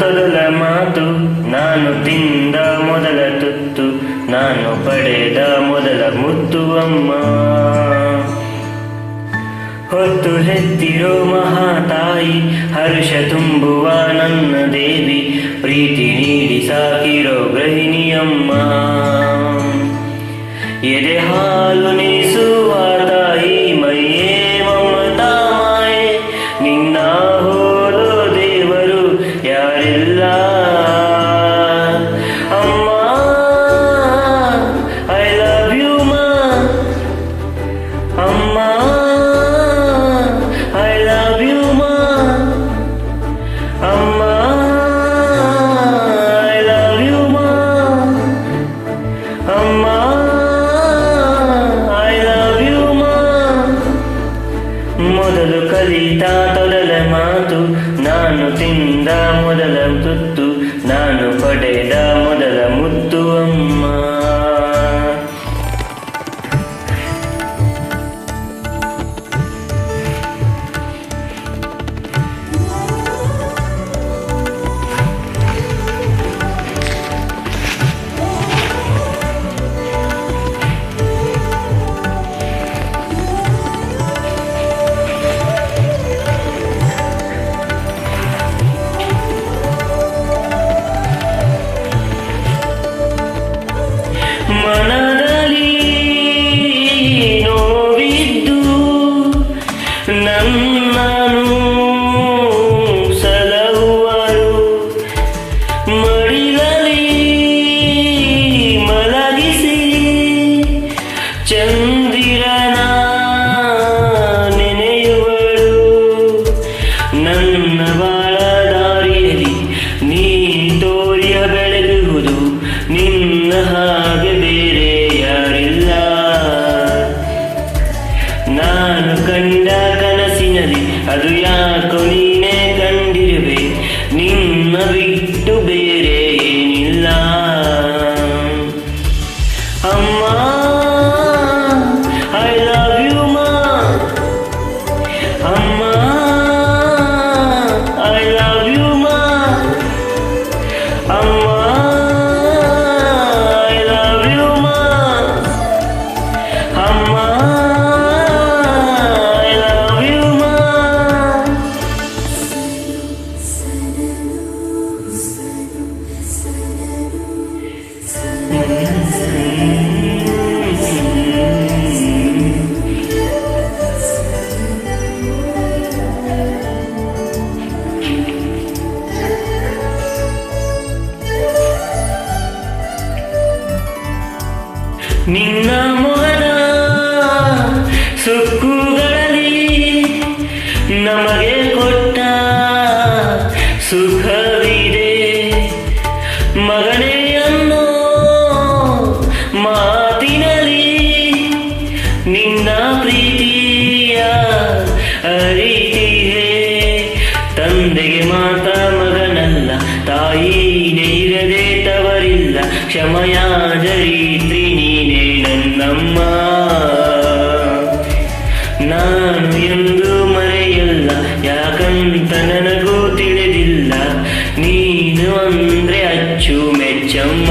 ತೊದಲ ಮಾತು, ನಾನು ತಿಂದ ಮೊದಲ ತುತ್ತು, ನಾನು ಪಡೆದ ಮೊದಲ ಮುತ್ತು ಅಮ್ಮ. ಹೊತ್ತು ಹೆತ್ತಿರೋ ಮಹಾತಾಯಿ ಹರ್ಷ ತುಂಬುವ ನನ್ನ ದೇವಿ, ಪ್ರೀತಿ ನೀಡಿ ಸಾಕಿರೋ ಗೃಹಿಣಿಯಮ್ಮ ಎದೆ ಹಾಲು ನಾನು ತಿಂದ ಮೊದಲ ಚಂದಿರನ ನೆನೆಯುವಳು. ನನ್ನ ಬಾಳ ದಾರಿಯಲ್ಲಿ ನೀ ತೋರಿಯ ಬೆಳಗುವುದು ನಿನ್ನ ಹಾಗೆ ಬೇರೆ ಯಾರಿಲ್ಲ. ನಾನು ಕಂಡ ಕನಸಿನಲ್ಲಿ ಅದು ಯಾಕೋ ನಿನ್ನ ಮೊರ ಸುಕ್ಕುಗಳಲ್ಲಿ ನಮಗೆ ಕೊಟ್ಟ ಸುಖವಿದೆ. ಮಗನೇ ಅನ್ನೋ ಮಾತಿನಲ್ಲಿ ನಿನ್ನ ಪ್ರೀತಿಯ ಅರಿತಿದೆ ತಂದೆಗೆ ಮಾತ ಮಗನಲ್ಲ, ತಾಯಿ ನೀರದೆ ತವರಿಲ್ಲ, ಕ್ಷಮಯ ನನ್ನಮ್ಮ ನಾನು ಎಂದು ಮರೆಯಲ್ಲ ಯಾಕಂತ ನನಗೂ ತಿಳಿದಿಲ್ಲ. ನೀನು ಅಂದ್ರೆ ಅಚ್ಚು ಮೆಚ್ಚಮ್ಮ.